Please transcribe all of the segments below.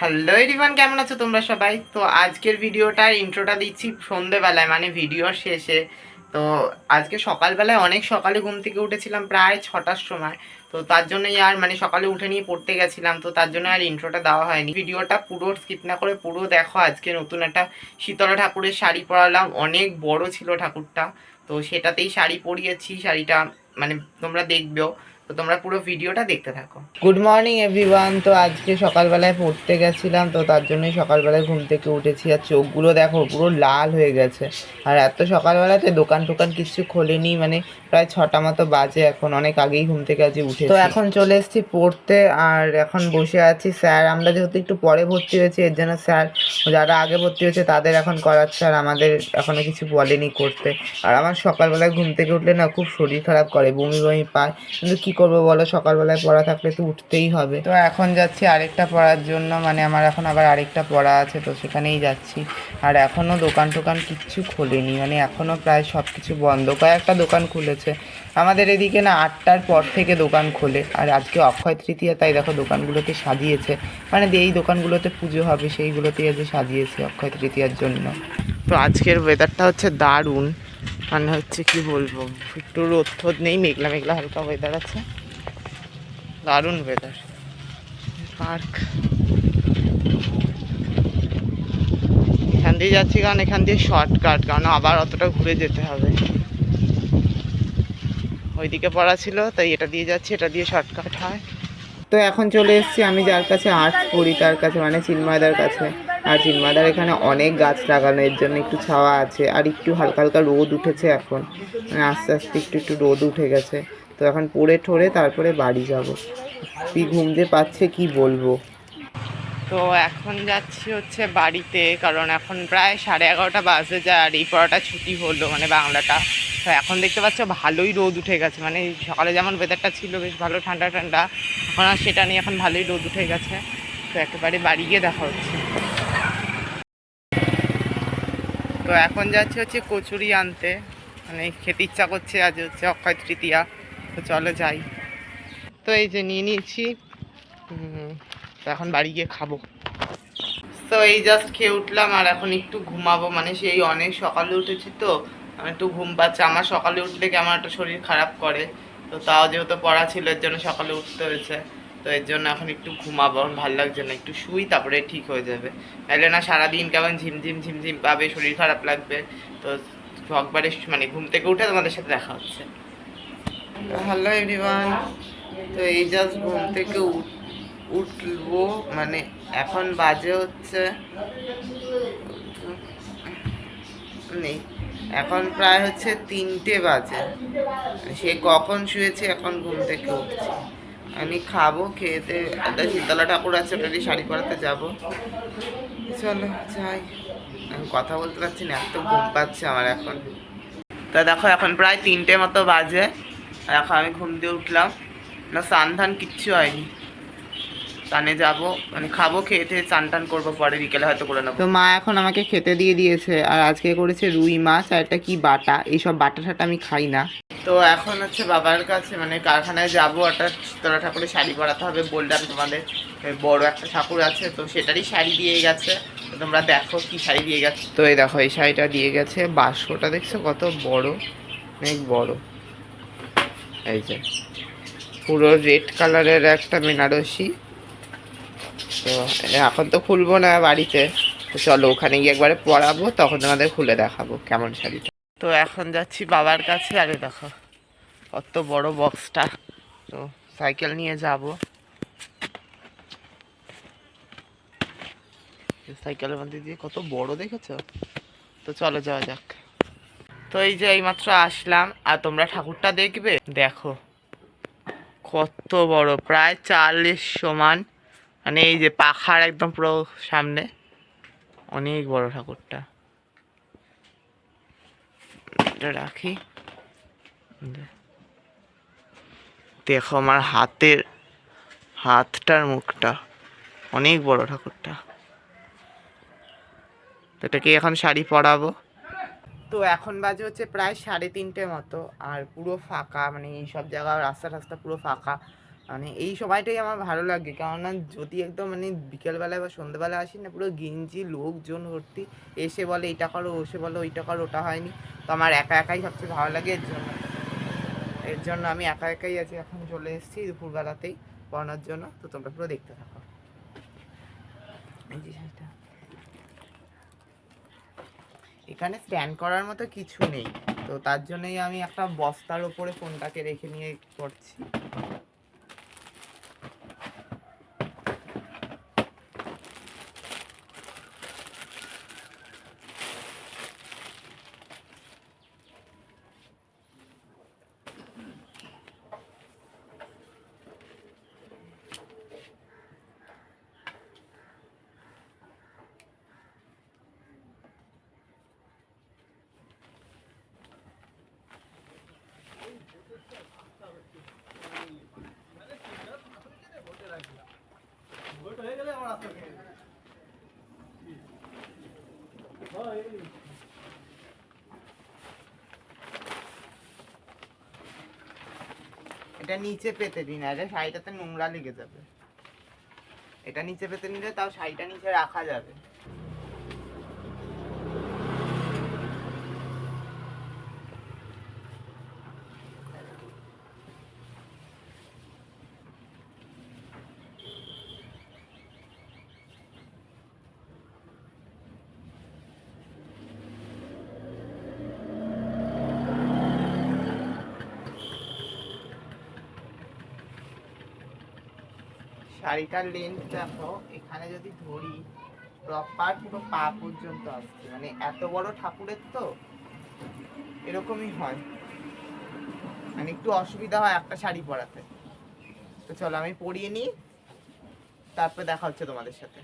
Hello এরিভান কেমন আছো তোমরা সবাই? তো আজকের ভিডিওটার ইন্ট্রোটা দিচ্ছি সন্ধেবেলায় মানে ভিডিওর শেষে। তো আজকে সকালবেলায় অনেক সকালে ঘুম থেকে উঠেছিলাম, প্রায় ছটার সময়। তো তার জন্যই আর মানে সকালে উঠে নিয়ে পড়তে গেছিলাম, তো তার জন্য আর ইন্ট্রোটা দেওয়া হয়নি। ভিডিওটা পুরো স্কিপ না করে পুরো দেখো, আজকে নতুন একটা শীতলা ঠাকুরের শাড়ি পরালাম, অনেক বড় ছিল ঠাকুরটা। তো সেটাতেই শাড়ি পরিয়েছি, শাড়িটা মানে তোমরা দেখবেও। তো তোমরা পুরো ভিডিওটা দেখতে থাকো। গুড মর্নিং এভরিওয়ান তো আজকে সকালবেলায় পড়তে গেছিলাম তো তার জন্যই সকালবেলায় ঘুম থেকে উঠেছি। আর চোখগুলো দেখো পুরো লাল হয়ে গেছে। আর এত সকালবেলাতে দোকান টোকান কিছু খোলেনি মানে প্রায় ছটা মতো বাজে এখন অনেক আগেই ঘুম থেকে আজ উঠে তো এখন চলে এসেছি পড়তে আর এখন বসে আছি। স্যার আমরা যেহেতু একটু পরে ভর্তি হয়েছি এর জন্য স্যার যারা আগে ভর্তি হয়েছে তাদের এখন করাচ্ছে আর আমাদের এখনও কিছু বলেনি করতে। আর আমার সকালবেলায় ঘুম থেকে উঠলে না খুব শরীর খারাপ করে বমি বমি পায়। কিন্তু কি করব বলো? সকালবেলায় পড়া থাকলে তো উঠতেই হবে। তো এখন যাচ্ছি আরেকটা পড়ার জন্য মানে আমার এখন আবার আরেকটা পড়া আছে তো সেখানেই যাচ্ছি। আর এখনও দোকান টোকান কিচ্ছু খোলেনি মানে এখনও প্রায় সব কিছু বন্ধ। কয়েকটা দোকান খুলেছে। আমাদের এদিকে না আটটার পর থেকে দোকান খোলে। আর আজকে অক্ষয় তৃতীয়া তাই দেখো দোকানগুলোতে সাজিয়েছে। মানে এই দোকানগুলোতে পুজো হবে সেইগুলোতেই আজ সাজিয়েছে অক্ষয় তৃতীয়ার জন্য। তো আজকের ওয়েদারটা হচ্ছে দারুণ। মানে হচ্ছে কি বলব, একটু রোদ থোদ নেই, মেঘলা মেঘলা হালকা ওয়েদার আছে। দারুণ ওয়েদার পার্ক এখান দিয়ে যাচ্ছি কারণ এখান দিয়ে শর্টকাট কারণ আবার অতটা ঘুরে যেতে হবে। ওইদিকে পড়া ছিল, তাই এটা দিয়ে যাচ্ছি, এটা দিয়ে শর্টকাট হয়। তো এখন চলে এসেছি, আমি যার কাছে আর্টস পড়ি, তার কাছে মানে চিন্ময়দার কাছে। আর চিন্ময়দার এখানে অনেক গাছ লাগানো, এর জন্য একটু ছাওয়া আছে, আর একটু হালকা হালকা রোদ উঠেছে এখন। মানে আস্তে আস্তে একটু একটু রোদ উঠে গেছে। তো এখন পড়ে ঠরে তারপরে বাড়ি যাব। কি ঘুমতে পাচ্ছে কি বলব? তো এখন যাচ্ছি হচ্ছে বাড়িতে, কারণ এখন প্রায় সাড়ে এগারোটা বাজে যায় আর এই পড়াটা ছুটি হলো মানে বাংলাটা। তো এখন দেখতে পাচ্ছ ভালোই রোদ উঠে গেছে মানে সকালে যেমন ওয়েদারটা ছিল বেশ ভালো ঠান্ডা ঠান্ডা এখন আর সেটা নিয়ে এখন ভালোই রোদ উঠে গেছে। তো একেবারে বাড়ি গিয়ে দেখা হচ্ছে। তো এখন যাচ্ছি হচ্ছে কচুরি আনতে। মানে খেতে ইচ্ছা করছে আজ হচ্ছে অক্ষয় তৃতীয়া। তো চলো যাই। তো এই যে নিয়ে নিয়েছি। তো এখন বাড়ি গিয়ে খাব। তো এই জাস্ট খেয়ে উঠলাম আর এখন একটু ঘুমাবো। মানে সেই অনেক সকালে উঠেছি তো। আমি একটু ঘুম পাচ্ছে। আমার সকালে উঠলে কেমন একটা শরীর খারাপ করে। তো তাও যেহেতু পড়া ছিল, এর জন্য সকালে উঠতে হয়েছে। তো এর জন্য এখন একটু ঘুমাবো আমার ভালো লাগছে না, একটু শুই, তারপরে ঠিক হয়ে যাবে। নাহলে না সারাদিন কেমন ঝিমঝিম ঝিমঝিম পাবে, শরীর খারাপ লাগবে। তো একবারে মানে ঘুম থেকে উঠে তোমাদের সাথে দেখা হচ্ছে। হ্যালো এভরিওয়ান, তো এই জাস্ট ঘুম থেকে উঠ উঠবো মানে এখন বাজে হচ্ছে নেই, এখন প্রায় হচ্ছে তিনটে বাজে। সে কখন শুয়েছে, এখন ঘুম থেকে উঠছি। খাব খেয়েতে একটা শীতলা ঠাকুর আছে ওটারই শাড়ি পরাতে যাব। চলো, যাই। আমি কথা বলতে পারছি না, এত ঘুম পাচ্ছে আমার এখন। তা দেখো, এখন প্রায় তিনটে মতো বাজে। আর এখন আমি ঘুম দিয়ে উঠলাম। না, স্নান ধান কিচ্ছু হয়নি। স্নানে যাব মানে খাব, খেয়ে চান টান করব, পরে বিকেলে হয়তো করে নেব। তো মা এখন আমাকে খেতে দিয়ে দিয়েছে, আর আজকে করেছে রুই মাছ, আর একটা কি বাটা? এইসব বাটা ঠাটা আমি খাই না। তো এখন হচ্ছে বাবার কাছে মানে কারখানায় যাব, একটা শীতলা ঠাকুরের শাড়ি পরাতে হবে, বললাম তোমাদের বড় একটা ঠাকুর আছে, তো সেটারই শাড়ি দিয়ে গেছে, তো তোমরা দেখো কি শাড়ি দিয়ে গেছে। তো এই দেখো, এই শাড়িটা দিয়ে গেছে বাক্সটা দেখছ কত বড়, অনেক বড়। এই যে, পুরো রেড কালারের একটা বেনারসি। তো এখন তো খুলবো না বাড়িতে, তো চলো ওখানে গিয়ে একবারে পরাবো, তখন তোমাদের খুলে দেখাবো কেমন শাড়িটা। তো এখন যাচ্ছি বাবার কাছে। আরে দেখো, কত বড় বক্সটা তো সাইকেল নিয়ে যাব। সাইকেলের মধ্যে দিয়ে কত বড় দেখেছ? তো চলো যাওয়া যাক। তো এই যে এইমাত্র আসলাম, আর তোমরা ঠাকুরটা দেখবে? দেখো, কত বড়, প্রায় চাল্লিশ সমান। মানে এই যে পাখার একদম পুরো সামনে। অনেক বড় ঠাকুরটা। এটা রাখি দেখো আমার হাতের হাতটার মুখটা অনেক বড় ঠাকুরটা। এটাকে এখন শাড়ি পরাবো? তো এখন বাজে হচ্ছে প্রায় সাড়ে তিনটে মতো আর পুরো ফাঁকা মানে এই সব জায়গা রাস্তা রাস্তা পুরো ফাঁকা। মানে এই সময়টাই আমার ভালো লাগে। কেননা যদি একদম মানে বিকেলবেলায় বা সন্ধ্যেবেলা আসি না, পুরো গিঞ্জি, লোকজন ভর্তি, এসে বলে এটা করো এসে বলো, ওইটা করো, ওটা হয়নি। তো আমার একা একাই সবচেয়ে ভালো লাগে, এর জন্য। এর জন্য আমি একা একাই আছি, এখন চলে এসেছি দুপুরবেলাতেই পড়ানোর জন্য। তো তোমরা পুরো দেখতে থাকো। এখানে স্ট্যান্ড করার মতো কিছু নেই। তো তার জন্যই আমি একটা বস্তার ওপরে ফোনটাকে রেখে নিয়ে করছি এটা নিচে পেতে দিন, আরে শাড়িটাতে নোংরা লেগে যাবে। এটা নিচে পেতে নিলে তাও শাড়িটা নিচে রাখা যাবে। শাড়িটার লেন্থ দেখো, এখানে যদি ধরি প্রপার পুরো পা পর্যন্ত আসছে। মানে এত বড় ঠাকুরের তো এরকমই হয়। মানে একটু অসুবিধা হয় একটা শাড়ি পরাতে। তো চলো আমি পরিয়ে নিই, তারপর দেখা হচ্ছে তোমাদের সাথে।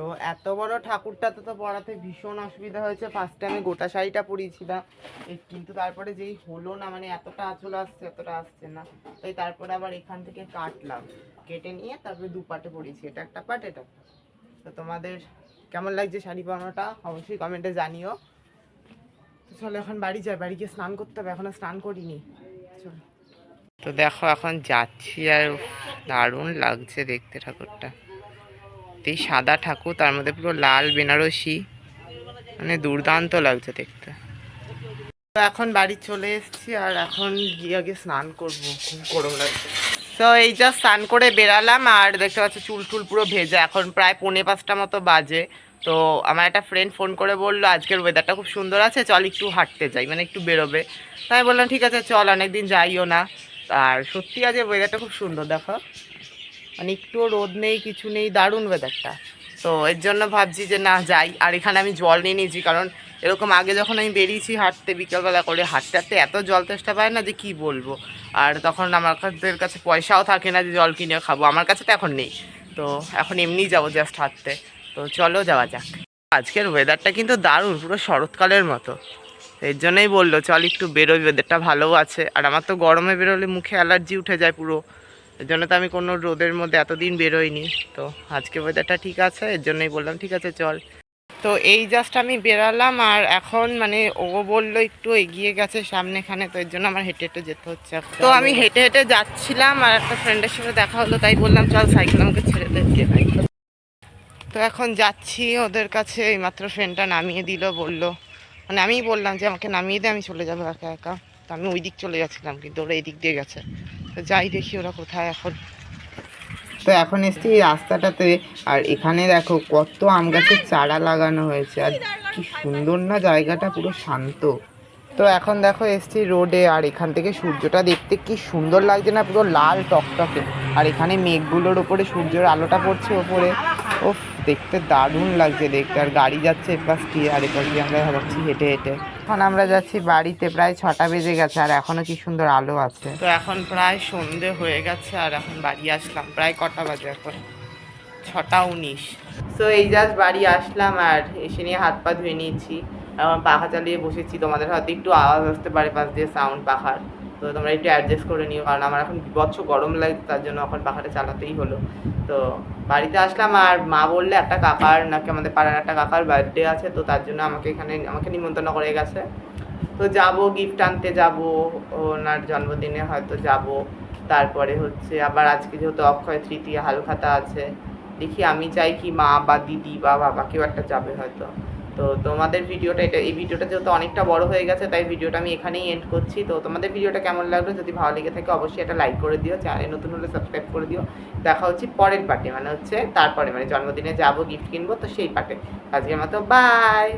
তো এত বড় ঠাকুরটাতে তো পড়াতে ভীষণ অসুবিধা হয়েছে। ফার্স্টে আমি গোটা শাড়িটা পরিয়েছিলাম। কিন্তু তারপরে যেই হলো না মানে এতটা আঁচল আসছে, এতটা আসছে না, তাই তারপরে আবার এখান থেকে কাটলাম। কেটে নিয়ে তারপরে দুপাটে পরিয়েছি, এটা একটা পাট, এটা তো তোমাদের কেমন লাগছে শাড়ি পরানোটা অবশ্যই কমেন্টে জানিও। তো চলো এখন বাড়ি যাই, বাড়ি গিয়ে স্নান করতে হবে এখনও স্নান করিনি। চলো। তো দেখো এখন যাচ্ছি আর দারুণ লাগছে দেখতে ঠাকুরটা। এই সাদা ঠাকুর, তার মধ্যে পুরো লাল বেনারসি। মানে দুর্দান্ত লাগছে দেখতে। তো এখন বাড়ি চলে এসেছি আর এখন গিয়ে আগে স্নান করব খুব গরম লাগছে তো এই যা স্নান করে বেরালাম আর দেখতে পাচ্ছ চুল টুল পুরো ভেজা, এখন প্রায় পৌনে পাঁচটা মতো বাজে। তো আমার একটা ফ্রেন্ড ফোন করে বলল, আজকের ওয়েদারটা খুব সুন্দর আছে, চল একটু হাঁটতে যাই। মানে একটু বেরোবে। তাই বললাম, ঠিক আছে, চল, অনেকদিন যাইও না। আর সত্যি আজ ওয়েদারটা খুব সুন্দর, দেখো। মানে একটুও রোদ নেই, কিছু নেই, দারুণ ওয়েদারটা তো এর জন্য ভাবছি যে না, যাই। আর এখানে আমি জল নিয়ে নিয়েছি, কারণ এরকম আগে যখন আমি বেরিয়েছি হাঁটতে, বিকেলবেলা করে হাঁটতে হাঁটতে এত জল তেষ্টা পায় না যে কি বলব? আর তখন আমার কাছের কাছে পয়সাও থাকে না যে জল কিনে খাব, আমার কাছে তো এখন নেই। তো এখন এমনিই যাব জাস্ট হাঁটতে। তো চলো যাওয়া যাক। আজকের ওয়েদারটা কিন্তু দারুণ, পুরো শরৎকালের মতো। এর জন্যই বলল, চল একটু বেরোই ওয়েদারটা ভালোও আছে। আর আমার তো গরমে বেরোলে মুখে অ্যালার্জি উঠে যায় পুরো। এর জন্য তো আমি কোনো রোদের মধ্যে এতদিন বেরোইনি। তো আজকে ওয়েদারটা ঠিক আছে, এর জন্যই বললাম, ঠিক আছে, চল। তো এই জাস্ট আমি বেরালাম আর এখন মানে ও বলল একটু এগিয়ে গেছে সামনেখানে, তো এর জন্য আমার হেঁটে হেঁটে যেতে হচ্ছে তো আমি হেঁটে হেঁটে যাচ্ছিলাম আর একটা ফ্রেন্ডের সাথে দেখা হলো, তাই বললাম, চল, সাইকেল আমাকে ছেড়ে দিচ্ছে তো এখন যাচ্ছি, ওদের কাছে এইমাত্র ফ্রেন্ডটা নামিয়ে দিল, বলল মানে আমিই বললাম যে, আমাকে নামিয়ে দে, আমি চলে যাব একা একা। তো আমি ওই দিক চলে যাচ্ছিলাম কিন্তু ওরা এই দিক দিয়ে গেছে। তো যাই দেখি ওরা কোথায় এখন। তো এখন এসছি এই রাস্তাটাতে, আর এখানে দেখো কত আম গাছের চারা লাগানো হয়েছে, আর কি সুন্দর না জায়গাটা পুরো শান্ত। তো এখন দেখো এসছি রোডে, আর এখান থেকে সূর্যটা দেখতে কি সুন্দর লাগছে না, পুরো লাল টকটকে। আর এখানে মেঘগুলোর ওপরে সূর্যের আলোটা পড়ছে ওপরে। ওফ, দেখতে দারুণ লাগছে দেখতে। আর গাড়ি যাচ্ছে এপাশ দিয়ে, আর এপাশ দিয়ে আমরা যাচ্ছি হেঁটে হেঁটে। এখন আমরা যাচ্ছি বাড়িতে প্রায় ছটা বেজে গেছে আর এখনও কি সুন্দর আলো আছে। তো এখন প্রায় সন্ধে হয়ে গেছে আর এখন বাড়ি আসলাম প্রায় কটা বাজে এখন ছটা উনিশ। তো এই জাস্ট বাড়ি আসলাম আর এসে নিয়ে হাত পা ধুয়ে নিয়েছি। আমার পাখা চালিয়ে বসেছি তোমাদের হয়তো একটু আওয়াজ আসতে পারে পাশ দিয়ে সাউন্ড পাখার। তো তোমরা একটু অ্যাডজাস্ট করে নিও। কারণ আমার এখন বিভৎস গরম লাগে তার জন্য এখন পাখাটা চালাতেই হলো। তো বাড়িতে আসলাম আর মা বললে একটা কাকার নাকি আমাদের পাড়ার একটা কাকার বার্থডে আছে, তো তার জন্য আমাকে এখানে, আমাকে নিমন্ত্রণ করে গেছে। তো যাব গিফট আনতে যাব, ওনার জন্মদিনে হয়তো যাব। তারপরে হচ্ছে আবার আজকে যেহেতু অক্ষয় তৃতীয়া, হালখাতা আছে, দেখি আমি চাই কি মা বা দিদি বা বাবা কেউ একটা যাবে হয়তো। তো তোমাদের ভিডিওটা এটা, এই ভিডিওটা যেহেতু অনেকটা বড় হয়ে গেছে, তাই ভিডিওটা আমি এখানেই এন্ড করছি। তো তোমাদের ভিডিওটা কেমন লাগল, যদি ভালো লেগে থাকে অবশ্যই একটা লাইক করে দিও চ্যানেল নতুন হলে সাবস্ক্রাইব করে দিও। দেখা হচ্ছে পরের পার্টে মানে হচ্ছে তারপরে মানে জন্মদিনে যাব গিফট কিনবো, তো সেই পার্টে আজকের মতো বাই